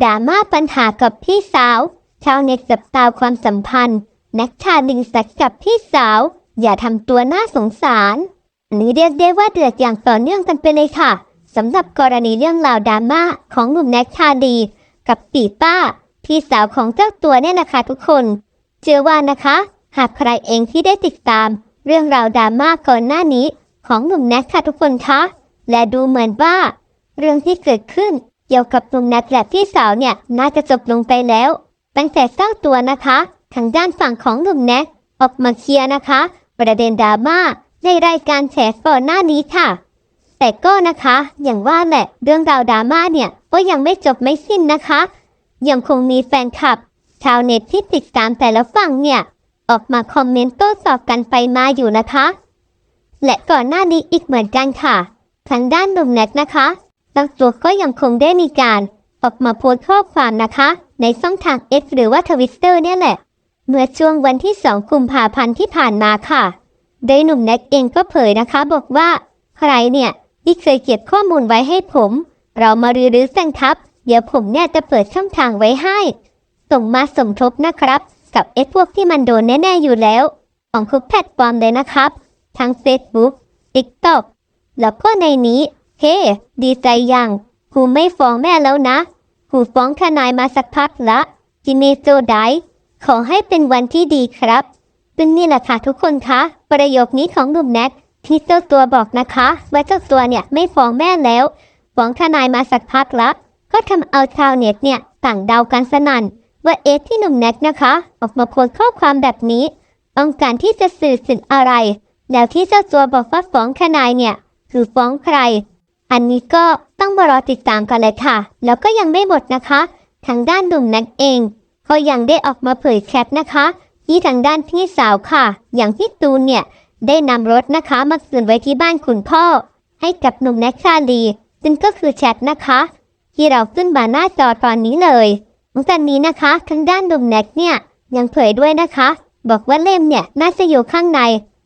ดราม่าปัญหากับพี่สาว ชาวเน็ตจับตาความสัมพันธ์น็กชาลิงสักกับพี่สาว อย่าทำตัวน่าสงสารอันนี้เรียกได้ว่าเดือดอย่างต่อเนื่องกันไปเลยค่ะสำหรับกรณีเรื่องราวดราม่าของหนุ่มแน็กชาลีกับปีป้า พี่สาวของเจ้าตัวเนี่ยนะคะทุกคน เชื่อว่านะคะ หากใครเองที่ได้ติดตาม เรื่องราวดราม่าก่อนหน้านี้ ของหนุ่มแน็กค่ะทุกคนคะและดูเหมือนว่า เรื่องที่เกิดขึ้น กี่ยวกับหนุ่มแน็กและพี่สาวเนี่ยน่าจะจบลงไปแล้วตั้งแต่เจ้าตัวนะคะ ทางด้านฝั่งของหนุ่มแน็กออกมาเคลียร์นะคะ ประเด็นดราม่าในรายการแฉก่อนหน้านี้ค่ะ แต่ก็นะคะ อย่างว่าแหละเรื่องราวดราม่าเนี่ยก็ยังไม่จบไม่สิ้นนะคะ ยังคงมีแฟนคลับ ชาวเน็ตที่ติดตามแต่ละฝั่งเนี่ย ออกมาคอมเมนต์โต้ตอบกันไปมาอยู่นะคะ และก่อนหน้านี้อีกเหมือนกันค่ะ ทางด้านหนุ่มแน็กนะคะ ตั้งตัวก็ยังคงได้มีการออกมาโพสต์ข้อความนะคะ ในช่องทาง X หรือว่าทวิตเตอร์เนี่ยแหละ เมื่อช่วงวันที่2กุมภาพันธ์ที่ผ่านมาค่ะ โดยหนุ่มแน็กเองก็เผยนะคะ บอกว่า ใครเนี่ยที่เคยเก็บข้อมูลไว้ให้ผม เรามารื้อรือแซงทับ เดี๋ยวผมเนี่ยจะเปิดช่องทางไว้ให้ ส่งมาสมทบนะครับ กับเอพวกที่มันโดนแน่ๆอยู่แล้ว ของทุกแพลตฟอร์มเลยนะครับ ทั้ง Facebook TikTok แล้วก็ในนี้ เฮ้ ดีใจยังครูไม่ฟ้องแม่แล้วนะครูฟ้องทนายมาสักพักละจิเมโจไดขอให้เป็นวันที่ดีครับซึ่งนี่แหละค่ะทุกคนคะ ประโยคนี้ของหนุ่มแน็กที่เจ้าตัวบอกนะคะ ว่าเจ้าตัวเนี่ยไม่ฟ้องแม่แล้วฟ้องทนายมาสักพักละก็ทำเอาชาวเน็ตเนี่ยต่างเดากันสนั่นว่าเอที่หนุ่มแน็กนะคะ ออกมาโพสต์ข้อความแบบนี้ต้องการที่จะสื่อสิ่งอะไร แล้วที่เจ้าตัวบอกว่าฟ้องทนายเนี่ยคือฟ้องใคร อันนี้ก็ต้องมารอติดตามกันเลยค่ะ แล้วก็ยังไม่หมดนะคะ ทางด้านหนุ่มแน็กเอง ก็ยังได้ออกมาเผยแชทนะคะ ที่ทางด้านพี่สาวค่ะ อย่างพี่ตูนเนี่ยได้นำรถนะคะมาคืนไว้ที่บ้านคุณพ่อ ให้กับหนุ่มแน็กชาลีซึ่งก็คือแชทนะคะ ที่เราขึ้นมาหน้าจอตอนนี้เลยหลังจากนี้นะคะทางด้านหนุ่มแน็กเนี่ยยังเผยด้วยนะคะ บอกว่าเล่มเนี่ยน่าจะอยู่ข้างใน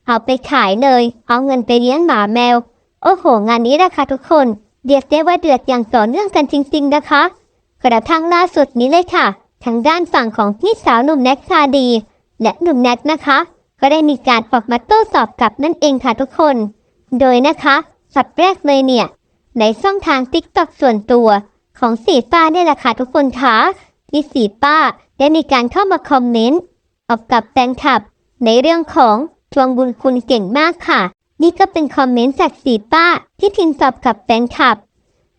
เอาไปขายเลย เอาเงินไปเลี้ยงหมาแมว โอ้โห งานนี้นะคะทุกคนเรียกได้ว่าเดือดอย่างต่อเนื่องกันจริง ๆ นะคะ กระทั่งล่าสุดนี้เลยค่ะ ทางด้านฝั่งของพี่สาวหนุ่มแน็กชาดี และหนุ่มแน็กนะคะ ก็ได้มีการออกมาโต้ตอบกลับนั่นเองค่ะทุกคน โดยนะคะสัดแรกเลยเนี่ย ในช่องทางติ๊กต็อกส่วนตัว ของสีป้าเนี่ยแหละค่ะทุกคนคะที่สีป้าได้มีการเข้ามาคอมเมนต์ออกกับแฟนคลับ ในเรื่องของทวงบุญคุณเก่งมากค่ะ นี่ก็เป็นคอมเมนต์จากสีป้าที่ทิมตอบกับแฟนคลับ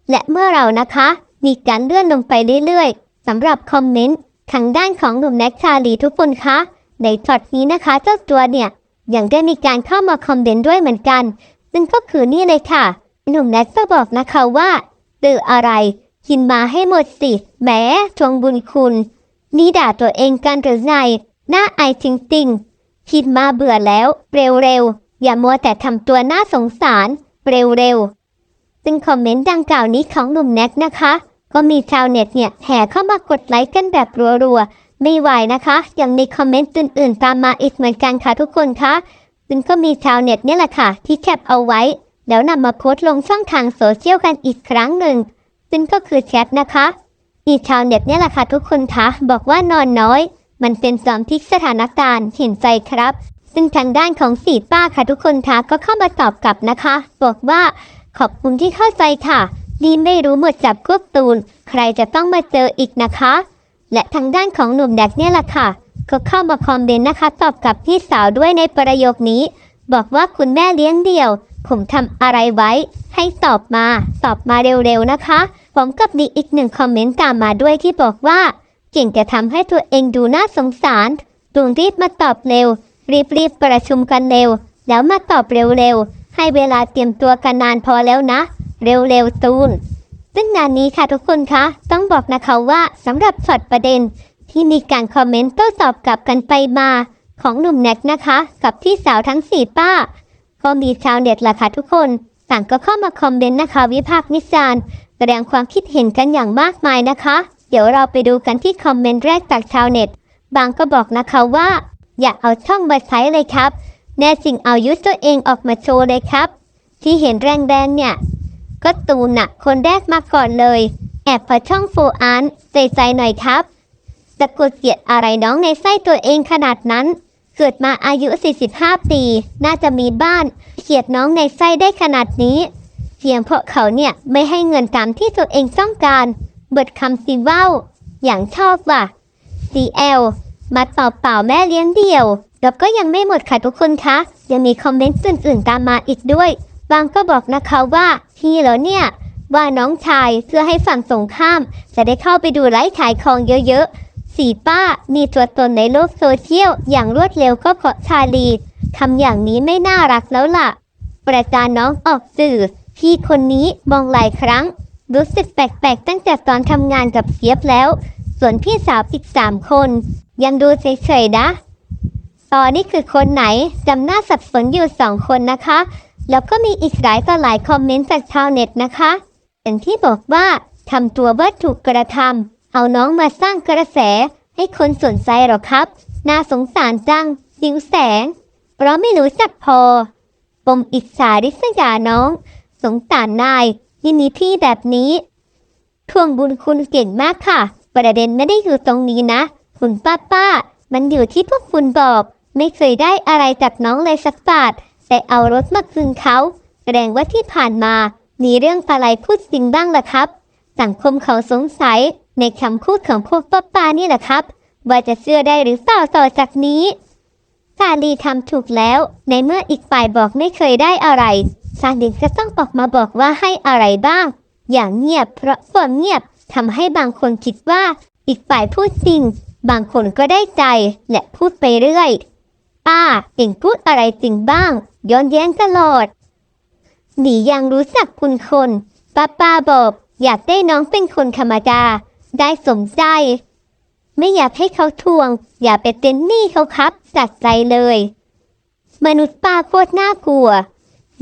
และเมื่อเรานะคะ มีการเลื่อนลงไปเรื่อยๆสำหรับคอมเมนต์ทางด้านของหนุ่มแน็กชาลีทุกคนคะในช็อตนี้นะคะ เจ้าตัวเนี่ยยังได้มีการเข้ามาคอมเมนต์ด้วยเหมือนกัน ซึ่งก็คือนี่เลยค่ะ หนุ่มแน็กก็บอกนะคะว่าตื่ออะไร กินมาให้หมดสิแหมทวงบุญคุณ นี่ด่าตัวเองกันหรือไงน่าอายจริงๆคิดมาเบื่อแล้ว เร็วๆ อย่ามัวแต่ทำตัวน่าสงสาร เร็วๆ ซึ่งคอมเมนต์ดังกล่าวนี้ของหนุ่มแน็กนะคะ ก็มีชาวเน็ตเนี่ยแห่เข้ามากดไลค์กันแบบรัวๆ ไม่ไหวนะคะ ยังมีคอมเมนต์อื่นๆ ตามมาอีกเหมือนกันค่ะทุกคนคะซึ่งก็มีชาวเน็ตเนี่ยแหละค่ะ ที่แคปเอาไว้ แล้วนำมาโพสต์ลงช่องทางโซเชียลกันอีกครั้งหนึ่ง ซึ่งก็คือแชทนะคะมีชาวเน็ตเนี่ยแหละค่ะทุกคนคะบอกว่านอนน้อย มันเป็นสอมพลิกสถานการณ์เห็นใจครับ ซึ่งทางด้านของสีป้าค่ะทุกคนคะก็เข้ามาตอบกลับนะคะ บอกว่าขอบคุณที่เข้าใจค่ะ ดีไม่รู้หมดจับควบตูน ใครจะต้องมาเจออีกนะคะ และทางด้านของหนุ่มแดกเนี่ยแหละค่ะ ก็เข้ามาคอมเมนต์นะคะ ตอบกับพี่สาวด้วยในประโยคนี้ บอกว่าคุณแม่เลี้ยงเดี่ยว ผมทำอะไรไว้ ให้ตอบมา ตอบมาเร็วๆนะคะผมกับมีอีกหนึ่งคอมเมนต์ตามมาด้วยที่บอกว่าเก่งจะทำให้ตัวเองดูน่าสงสารตูนรีบมาตอบเร็ว รีบๆประชุมกันเร็ว แล้วมาตอบเร็วๆ ให้เวลาเตรียมตัวกันนานพอแล้วนะ เร็วๆตูน ซึ่งงานนี้ค่ะทุกคนคะ ต้องบอกนะคะว่าสำหรับช็อตประเด็น ที่มีการคอมเมนต์โต้ตอบกลับกันไปมาของหนุ่มแน็กนะคะ กับพี่สาวทั้งสี่ป้า ก็มีชาวเน็ตล่ะค่ะทุกคน ต่างก็เข้ามาคอมเมนต์นะคะ วิพากษ์วิจารณ์แสดงความคิดเห็นกันอย่างมากมายนะคะ เดี๋ยวเราไปดูกันที่คอมเมนต์แรกจากชาวเน็ต บางก็บอกนะคะว่า อย่าเอาช่องมาใช้เลยครับ แน่จริงเอายุทธตัวเองออกมาโชว์เลยครับ ที่เห็นแรงๆเนี่ย ก็ตูนน่ะ คนแรกมาก่อนเลย แอบพอช่องโฟอันใจใจหน่อยครับตะกดเกียดอะไรน้องในไส้ตัวเองขนาดนั้น เกิดมาอายุ 45 ปี น่าจะมีบ้าน เกียดน้องในไส้ได้ขนาดนี้เพียงเพราะเขาเนี่ยไม่ให้เงินตามที่ตัวเองต้องการ เบิดคำสิว้าอย่างชอบว่ะ CL มาเป่าเปล่าๆแม่เลี้ยงเดี่ยวแล้วก็ยังไม่หมดค่ะทุกคนคะ ยังมีคอมเมนต์อื่นๆตามมาอีกด้วย บางก็บอกนะคะว่าพี่เหรอเนี่ย ว่าน้องชายเพื่อให้ฝั่งสงข้าม จะได้เข้าไปดูไลฟ์ขายของเยอะๆ สีป้ามีตัวตนในโลกโซเชียล อย่างรวดเร็วก็เพราะชาลีทำอย่างนี้ไม่น่ารักแล้วล่ะ ประจานน้องออกสื่อ พี่คนนี้มองหลายครั้ง รู้สึกแปลกๆตั้งแต่ตอนทำงานกับเสียบแล้ว ส่วนพี่สาวอีกสามคน ยังดูเฉยๆนะตอนนี้คือคนไหนจำหน้าสับสนอยู่สองคนนะคะ แล้วก็มีอีกหลายต่อหลายคอมเมนต์จากชาวเน็ตนะคะอย่างที่บอกว่าทำตัวว่าถูกกระทำเอาน้องมาสร้างกระแส ให้คนสนใจหรอครับ น่าสงสารจังยิวแสง เพราะไม่รู้จักพอ ปมอิจฉาริษยาน้อง สงสารนายที่มีพี่แบบนี้ทวงบุญคุณเก่งมากค่ะ ประเด็นไม่ได้อยู่ตรงนี้นะ คุณป้าป้า มันอยู่ที่พวกคุณบอก ไม่เคยได้อะไรจากน้องเลยสักบาทแต่เอารถมาคืนเขาแสดงว่าที่ผ่านมา มีเรื่องอะไรพูดจริงบ้างล่ะครับ สังคมเขาสงสัยในคำพูดของพวกป้าป้านี่แหละครับ ว่าจะเชื่อได้หรือเปล่าต่อจากนี้ซาลีทำถูกแล้ว ในเมื่ออีกฝ่ายบอกไม่เคยได้อะไรซาลีก็ต้องออกมาบอกว่าให้อะไรบ้าง อย่างเงียบเพราะความเงียบทำให้บางคนคิดว่า อีกฝ่ายพูดจริง บางคนก็ได้ใจและพูดไปเรื่อยป้าเองพูดอะไรจริงบ้าง ย้อนแย้งตลอดหนียังรู้จักคุณคนป้าป้าบอกอยากได้น้องเป็นคนธรรมดา ได้สมใจ ไม่อยากให้เขาทวง อย่าไปเต้นหนี้เขาครับจากใจเลย มนุษย์ป้าโคตรน่ากลัว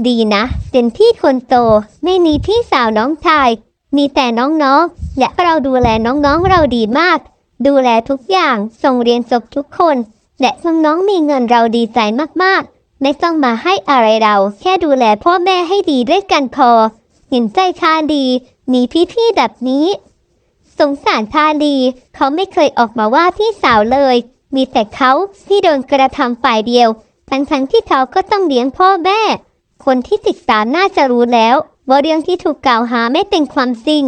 ดีนะเป็นพี่คนโต ไม่มีพี่สาวน้องชาย มีแต่น้องๆ และเราดูแลน้องๆเราดีมาก ดูแลทุกอย่างส่งเรียนจบทุกคน และน้องมีเงินเราดีใจมากๆ ไม่ต้องมาให้อะไรเรา แค่ดูแลพ่อแม่ให้ดีด้วยกันพอ เห็นใจชาดี มีพี่ๆแบบนี้ สงสารชาดี เขาไม่เคยออกมาว่าพี่สาวเลย มีแต่เขาที่โดนกระทำฝ่ายเดียว ทั้งๆที่เขาก็ต้องเลี้ยงพ่อแม่ คนที่ติดตามน่าจะรู้แล้วว่าเรื่องที่ถูกกล่าวหาไม่เป็นความจริง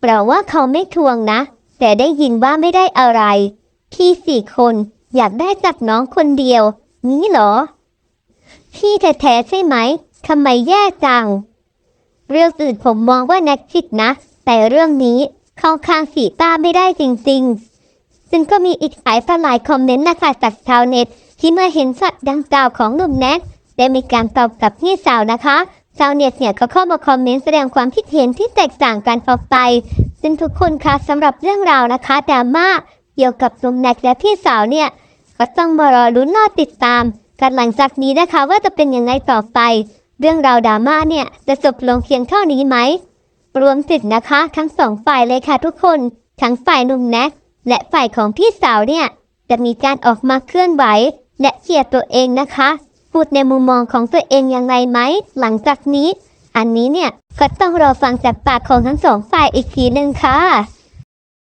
เปล่าว่าเขาไม่ทวงนะ แต่ได้ยินว่าไม่ได้อะไร พี่สี่คนอยากได้จากน้องคนเดียว นี้เหรอ พี่แท้ๆใช่ไหมทำไมแย่จัง เรื่องอื่นผมมองว่าแน็กผิดนะ แต่เรื่องนี้เข้าข้างสีป้าไม่ได้จริงๆ ซึ่งก็มีอีกหลายต่อหลายคอมเมนต์นะคะจากชาวเน็ต ที่เมื่อเห็นสัตว์ดังกล่าวของหนุ่มแน็กได้มีการตอบกลับพี่สาวนะคะชาวเน็ตเนี่ยก็เข้ามาคอมเมนต์แสดงความคิดเห็นที่แตกต่างกันออกไป ซึ่งทุกคนคะสำหรับเรื่องราวนะคะดราม่าเกี่ยวกับหนุ่มแน็กและพี่สาวเนี่ยก็ต้องมารอลุ้นรอติดตามกันหลังจากนี้นะคะว่าจะเป็นยังไงต่อไป เรื่องราวดราม่าเนี่ยจะจบลงเพียงเท่านี้ไหมรวมถึงนะคะ ทั้งสองฝ่ายเลยค่ะทุกคนทั้งฝ่ายหนุ่มแน็กและฝ่ายของพี่สาวเนี่ยจะมีการออกมาเคลื่อนไหว และเคลียร์ตัวเองนะคะพูดในมุมมองของตัวเองยังไงไหม หลังจากนี้ อันนี้เนี่ยก็ต้องรอฟังจากปากของทั้งสองฝ่ายอีกทีหนึ่งค่ะ